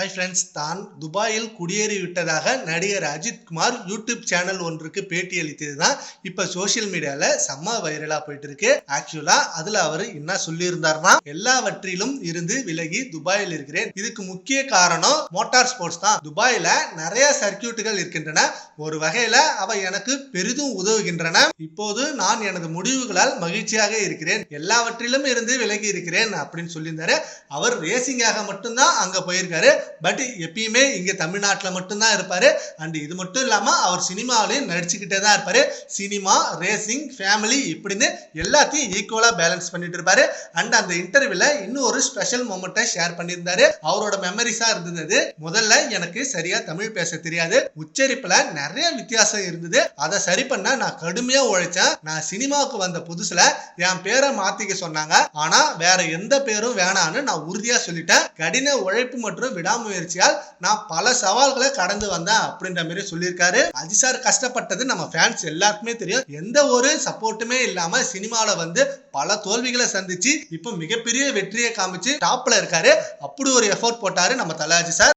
Hi friends தான் துபாயில் குடியேறிவிட்டதாக நடிகர் அஜித் குமார் யூடியூப் சேனல் ஒன்றுக்கு பேட்டி அளித்தது தான் இப்போ சோஷியல் மீடியாவில் செம்ம வைரலாக போயிட்டு இருக்கு ஆக்சுவலாக அதில் அவர் என்ன சொல்லியிருந்தார்னா எல்லாவற்றிலும் இருந்து விலகி துபாயில் இருக்கிறேன். இதுக்கு முக்கிய காரணம் மோட்டார் ஸ்போர்ட்ஸ் தான். துபாயில் நிறைய சர்க்கியூட்டுகள் இருக்கின்றன. ஒரு வகையில் அவை எனக்கு பெரிதும் உதவுகின்றன. இப்போது நான் எனது முடிவுகளால் மகிழ்ச்சியாக இருக்கிறேன். எல்லாவற்றிலும் இருந்து விலகி இருக்கிறேன் அப்படின்னு சொல்லியிருந்தாரு. அவர் ரேசிங்காக மட்டும்தான் அங்கே போயிருக்காரு. பட் எப்பயுமே இங்க தமிழ்நாட்டில் மட்டும்தான் இருப்பாரு. அண்ட் இது மட்டும் இல்லாம அவர் சினிமாவிலையும் நடிச்சுக்கிட்டே தான் இருப்பாரு. சினிமா ரேசிங் ஃபேமிலி இப்படின்னு எல்லாத்தையும் ஈக்குவலா பேலன்ஸ் பண்ணிட்டு இருப்பாரு. அண்ட் அந்த இன்டர்வியூல இன்னும் ஒரு ஸ்பெஷல் மூமெண்ட்டை ஷேர் பண்ணியிருந்தாரு. அவரோட மெமரிஸா இருந்தது. முதல்ல எனக்கு சரியா தமிழ் பேச தெரியாது. உச்சரிப்புல நிறைய வித்தியாசம் இருந்தது. அதை சரி பண்ண நான் கடுமையா உழைச்சேன். நான் சினிமாவுக்கு வந்த புதுசுல என் பேரை மாத்திக்க சொன்னாங்க. ஆனா வேற எந்த பேரும் வேணான்னு நான் உறுதியா சொல்லிட்டேன். கடின உழைப்பு மற்றும் விடாமுயற்சியால் நான் பல சவால்களை கடந்து வந்தேன் அப்படின்ற மாதிரி சொல்லியிருக்காரு. அஜிசார் சார் கஷ்டப்பட்டது நம்ம ஃபேன்ஸ் எல்லாருக்குமே தெரியும். எந்த ஒரு சப்போர்ட்டுமே இல்லாம சினிமாவில வந்து பல தோல்விகளை சந்திச்சு இப்போ மிகப்பெரிய வெற்றியை காமிச்சு டாப்ல இருக்காரு. அப்படி ஒரு எஃபோர்ட் போட்டாரு நம்ம தலாஜி சார்.